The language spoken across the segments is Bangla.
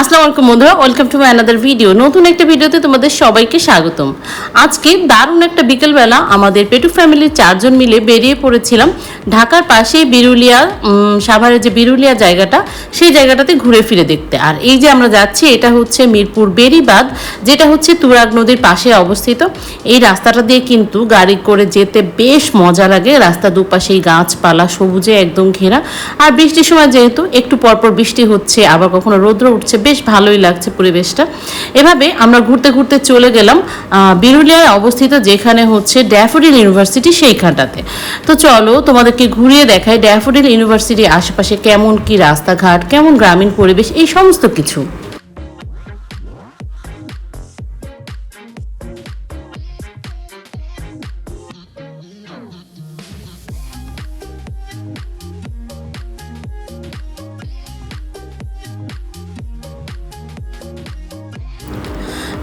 আসসালামু আলাইকুম বন্ধুরা welcome to my another video নতুন একটা ভিডিওতে তোমাদের সবাইকে স্বাগতম। আজকে দারুণ একটা বিকেলবেলা আমাদের পেটু ফ্যামিলির চারজন মিলে বেরিয়ে পড়েছিলাম ঢাকার পাশেই বিরুলিয়া সাভারের যে বিরুলিয়া জায়গাটা, সেই জায়গাটাতে ঘুরে ফিরে দেখতে। আর এই যে আমরা যাচ্ছি, এটা হচ্ছে মিরপুর বেরিবাদ যেটা হচ্ছে তুরাগ নদীর পাশে অবস্থিত। এই রাস্তাটা দিয়ে কিন্তু গাড়ি করে যেতে বেশ মজা লাগে। রাস্তা দুপাশেই গাছপালা, সবুজে একদম ঘেরা। আর বৃষ্টির সময় যেহেতু একটু পরপর বৃষ্টি হচ্ছে, আবার কখনো রৌদ্র উঠছে বেশ ভালোই লাগছে পরিবেশটা। এভাবে আমরা ঘুরতে ঘুরতে চলে গেলাম বিরুলিয়ায় অবস্থিত যেখানে হচ্ছে ড্যাফোডিল ইউনিভার্সিটি সেইখানটাতে। তো চলো তোমাদেরকে ঘুরিয়ে দেখায় ড্যাফোডিল ইউনিভার্সিটির আশেপাশে কেমন কি রাস্তাঘাট, কেমন গ্রামীণ পরিবেশ, এই সমস্ত কিছু।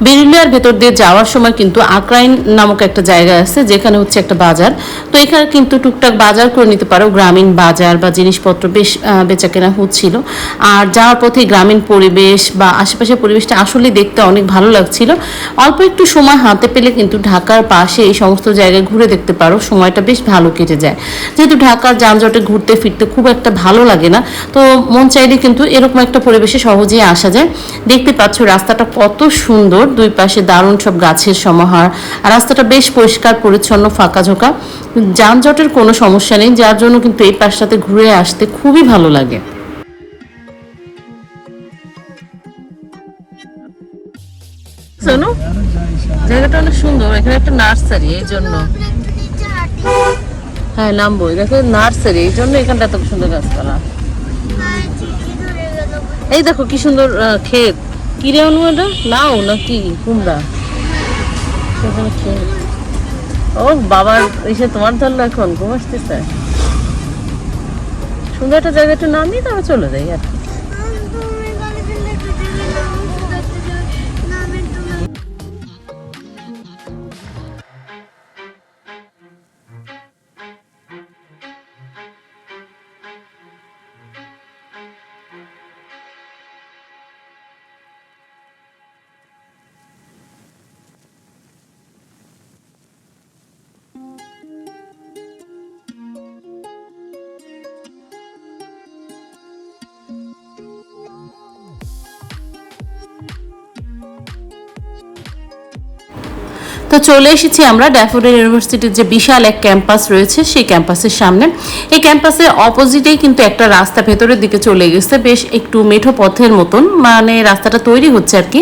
বেরুলিয়ার ভেতর দিয়ে যাওয়ার সময় কিন্তু আক্রাইন নামক একটা জায়গা আছে যেখানে হচ্ছে একটা বাজার। তো এখানে কিন্তু টুকটাক বাজার করে নিতে পারো। গ্রামীণ বাজার বা জিনিসপত্র বেশ আহ, বেচাকেনা হচ্ছিল। আর যাওয়ার পথে গ্রামীণ পরিবেশ বা আশেপাশের পরিবেশটা আসলে দেখতে অনেক ভালো লাগছিল। অল্প একটু সময় হাতে পেলে কিন্তু ঢাকার পাশে এই সমস্ত জায়গায় ঘুরে দেখতে পারো। সময়টা বেশ ভালো কেটে যায়। যেহেতু ঢাকার যানজটে ঘুরতে ফিরতে খুব একটা ভালো লাগে না তো মন চাইলে কিন্তু এরকম একটা পরিবেশে সহজেই আসা যায়। দেখতে পাচ্ছ রাস্তাটা কত সুন্দর। দুই পাশে দারুণ সব গাছের সমাহার। আর রাস্তাটা বেশ পরিষ্কার, পরিচ্ছন্ন, ফাঁকা ঝোঁকা। যানজটের কোনো সমস্যা নেই, যার জন্য কিন্তু এই পাশটাতে ঘুরে আসতে খুবই ভালো লাগে। জায়গাটা অনেক সুন্দর, এখানে একটা নার্সারি, এই জন্য। হ্যাঁ নামবো দেখো, নার্সারি, এই জন্য এখানটা এত সুন্দর গাছপালা। এই দেখো, কি সুন্দর ক্ষেত। কি রে অনু এটা? লাউ নাকি কুমড়া। ও বাবার এসে তোমার ধরলো এখন ঘুম আসতেছে। সুন্দর একটা জায়গা একটু নামিয়ে তারপর চলে যাই আর কি। তো চলে এসেছি আমরা ড্যাফোডিল ইউনিভার্সিটির যে বিশাল এক ক্যাম্পাস রয়েছে, সেই ক্যাম্পাসের সামনে। এই ক্যাম্পাসের অপোজিটেই কিন্তু একটা রাস্তা ভেতরের দিকে চলে গেছে, বেশ একটু মেঠো পথের মতন। মানে রাস্তাটা তৈরি হচ্ছে আর কি,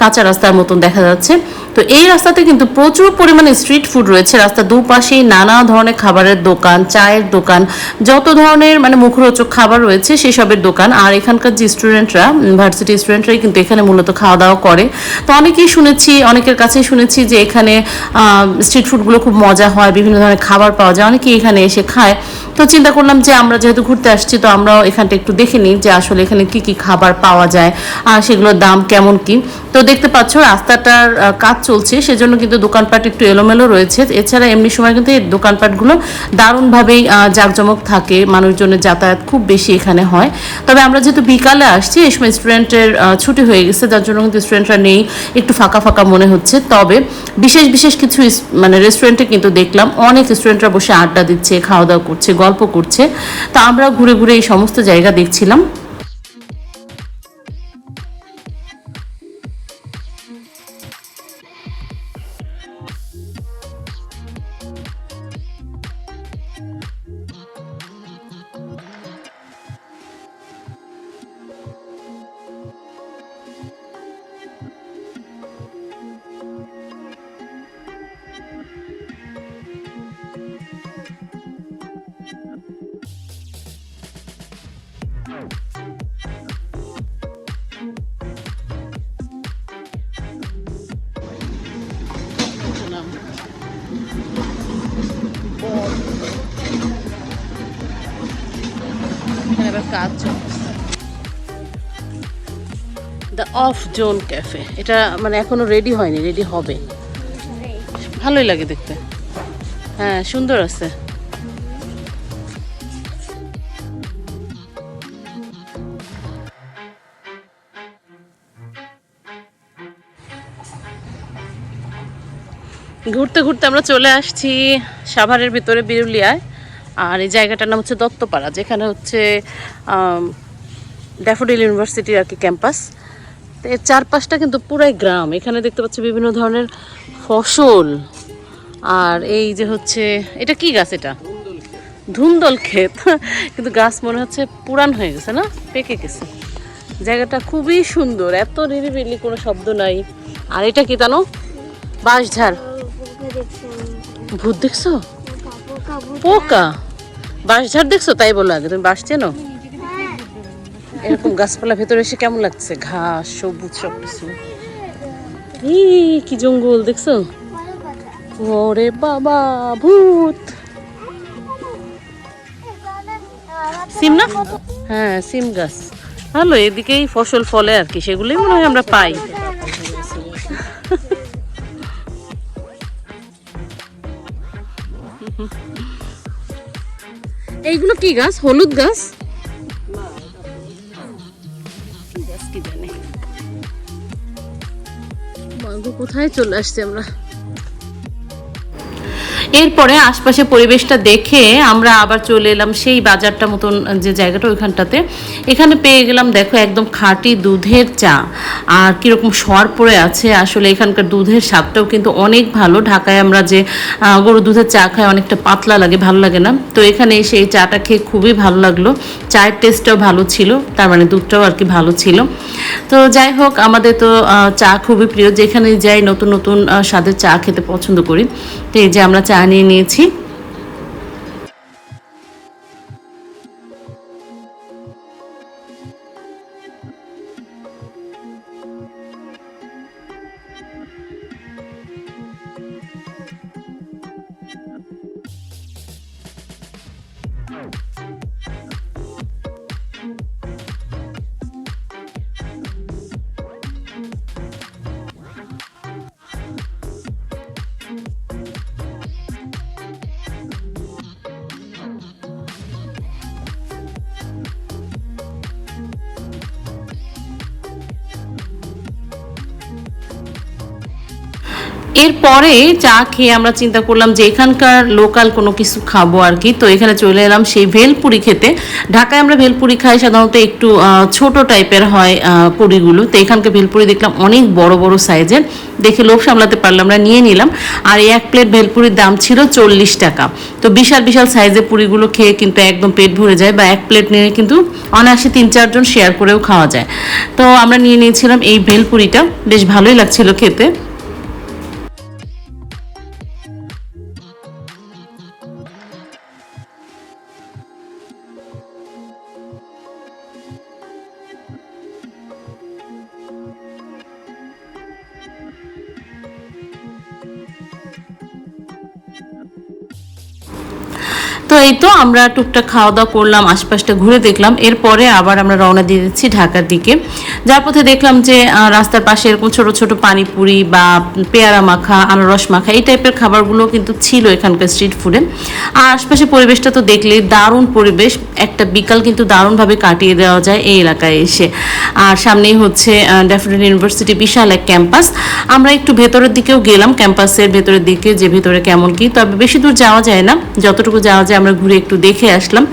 কাঁচা রাস্তার মতন দেখা যাচ্ছে। তো এই রাস্তাতে কিন্তু প্রচুর পরিমাণে স্ট্রিট ফুড রয়েছে। রাস্তার দুপাশেই নানা ধরনের খাবারের দোকান, চায়ের দোকান, যত ধরনের মানে মুখরোচক খাবার রয়েছে সেসবের দোকান। আর এখানকার যে স্টুডেন্টরা, ভার্সিটি স্টুডেন্টরাই কিন্তু এখানে মূলত খাওয়া দাওয়া করে। তো অনেকেই শুনেছি, অনেকের কাছেই শুনেছি যে এখানে স্ট্রিট ফুডগুলো খুব মজা হয়, বিভিন্ন ধরনের খাবার পাওয়া যায়, অনেকেই এখানে এসে খায়। তো চিন্তা করলাম যে আমরা যেহেতু ঘুরতে আসছি, তো আমরাও এখানটা একটু দেখে নিই যে আসলে এখানে কি কি খাবার পাওয়া যায়, আর সেগুলোর দাম কেমন কি। তো দেখতে পাচ্ছ, রাস্তাটার কাজ চলছে, সেজন্য কিন্তু দোকানপাট একটু এলোমেলো রয়েছে। এছাড়া এমনি সময় কিন্তু এই দোকানপাটগুলো দারুণভাবেই জাঁকজমক থাকে, মানুষজনের যাতায়াত খুব বেশি এখানে হয়। তবে আমরা যেহেতু বিকালে আসছি, এই সময় স্টুডেন্টের ছুটি হয়ে গেছে, যার জন্য কিন্তু স্টুডেন্টরা নেই, একটু ফাঁকা ফাঁকা মনে হচ্ছে। তবে বিশেষ বিশেষ কিছু মানে রেস্টুরেন্টে কিন্তু দেখলাম, অনেক স্টুডেন্টরা বসে আড্ডা দিচ্ছে, খাওয়া দাওয়া করছে, গল্প করছে। তা আমরা ঘুরে ঘুরে এই সমস্ত জায়গা দেখছিলাম। কাজ দ্য অফ জোন ক্যাফে এটা মানে এখনও রেডি হয়নি রেডি হবে। ভালোই লাগে দেখতে। হ্যাঁ সুন্দর আছে। ঘুরতে ঘুরতে আমরা চলে আসছি সাভারের ভিতরে বিরুলিয়ায়। আর এই জায়গাটার নাম হচ্ছে দত্তপাড়া, যেখানে হচ্ছে ড্যাফোডিল ইউনিভার্সিটির আর কি ক্যাম্পাস তো এর চারপাশটা কিন্তু পুরাই গ্রাম। এখানে দেখতে পাচ্ছি বিভিন্ন ধরনের ফসল। আর এই যে হচ্ছে এটা কি গাছ এটা? ধুমদল ক্ষেত। কিন্তু গাছ মনে হচ্ছে পুরান হয়ে গেছে না? পেকে গেছে। জায়গাটা খুবই সুন্দর। এত নিরিবিলি কোনো শব্দ নাই। আর এটা কি জানো? বাঁশঝাড়। ভূত দেখছ? পোকা। বাঁশঝাড় দেখছ? তাই বলো আগে তুমি বাঁশ চেনো? এরকম গাছপালা ভেতরে এসে কেমন লাগছে? ঘাস, সবুজ সব কিছু কি জঙ্গল, দেখছ? ওরে বাবা, ভূত! সিম না? হ্যাঁ সিম গাছ। ভালো, এদিকেই ফসল ফলে আর কি, সেগুলোই মনে হয় আমরা পাই। এইগুলো কি গাছ? হলুদ গাছ? কি জানি। মাগো কোথায় চলে আসছে আমরা? এরপরে আশপাশে পরিবেশটা দেখে আমরা আবার চলে এলাম সেই বাজারটা মতন যে জায়গাটা ওইখানটাতে। এখানে পেয়ে গেলাম, দেখো, একদম খাঁটি দুধের চা। আর কীরকম সর পড়ে আছে, আসলে এখানকার দুধের স্বাদটাও কিন্তু অনেক ভালো। ঢাকায় আমরা যে গরু দুধের চা খাই অনেকটা পাতলা লাগে, ভালো লাগে না। তো এখানে এসে এই চাটা খেয়ে খুবই ভালো লাগল। চায়ের টেস্টটাও ভালো ছিল, তার মানে দুধটাও আর কি ভালো ছিল। তো যাই হোক, আমাদের তো চা খুবই প্রিয়। যেখানে যাই নতুন নতুন স্বাদের চা খেতে পছন্দ করি। তো এই যে আমরা চা নিয়ে নিয়েছি। এরপরে চা খেয়ে আমরা চিন্তা করলাম যে এখানকার লোকাল কোনো কিছু খাব আর কি। তো এখানে চলে এলাম সেই ভেলপুরি খেতে। ঢাকায় আমরা ভেলপুরি খাই সাধারণত একটু ছোট টাইপের হয় পুরিগুলো। তো এখানকার ভেলপুরি দেখলাম অনেক বড় বড় সাইজের। দেখে লোভ সামলাতে পারলাম আমরা নিয়ে নিলাম। আর এক প্লেট ভেলপুরির দাম ছিল চল্লিশ টাকা। তো বিশাল বিশাল সাইজের পুরিগুলো খেয়ে কিন্তু একদম পেট ভরে যায় বা এক প্লেট নিয়ে কিন্তু অনায়াসে তিন চারজন শেয়ার করেও খাওয়া যায়। তো আমরা নিয়ে নিয়েছিলাম এই ভেলপুরিটা। বেশ ভালোই লাগছিল খেতে। তো এই তো আমরা টুকটাক খাওয়া দাওয়া করলাম, আশপাশটা ঘুরে দেখলাম। এরপরে আবার আমরা রওনা দিয়ে দিচ্ছি ঢাকার দিকে। যার পথে দেখলাম যে রাস্তার পাশে এরকম ছোট ছোট পানিপুরি বা পেয়ারা মাখা, আনারস মাখা, এই টাইপের খাবারগুলো কিন্তু ছিল এখানকার স্ট্রিট ফুডে আর আশপাশে পরিবেশটা তো দেখলে দারুণ পরিবেশ। একটা বিকাল কিন্তু দারুণভাবে কাটিয়ে দেওয়া যায় এই এলাকায় এসে। আর সামনেই হচ্ছে ড্যাফোডিল ইউনিভার্সিটি বিশাল এক ক্যাম্পাস আমরা একটু ভেতরের দিকেও গেলাম ক্যাম্পাসের ভেতরের দিকে যে ভেতরে কেমন কি। তবে বেশি দূর যাওয়া যায় না। যতটুকু যাওয়া যায় আমরা ঘুরে একটু দেখে আসলাম।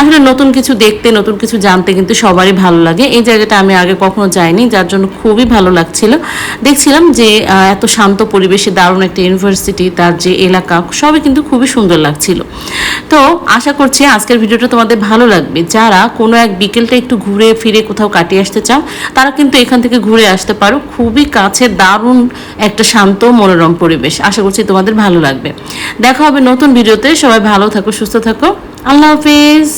আসলে নতুন কিছু দেখতে, নতুন কিছু জানতে কিন্তু সবারই ভালো লাগে। এই জায়গাটা আমি আগে কখনো যাইনি, যার জন্য খুবই ভালো লাগছিল। দেখছিলাম যে এত শান্ত পরিবেশে দারুণ একটা ইউনিভার্সিটি, তার যে এলাকা, সবই কিন্তু খুবই সুন্দর লাগছিল। তো আশা করছি আজকের ভিডিওটা তোমাদের ভালো লাগবে। যারা কোনো এক বিকেলটা একটু ঘুরে ফিরে কোথাও কাটিয়ে আসতে চাও, তারা কিন্তু এখান থেকে ঘুরে আসতে পারো। খুবই কাছে দারুণ একটা শান্ত মনোরম পরিবেশ। আশা করছি তোমাদের ভালো লাগবে। দেখা হবে নতুন ভিডিওতে। সবাই ভালো থাকো, সুস্থ থাকো। আল্লাহ হাফিজ।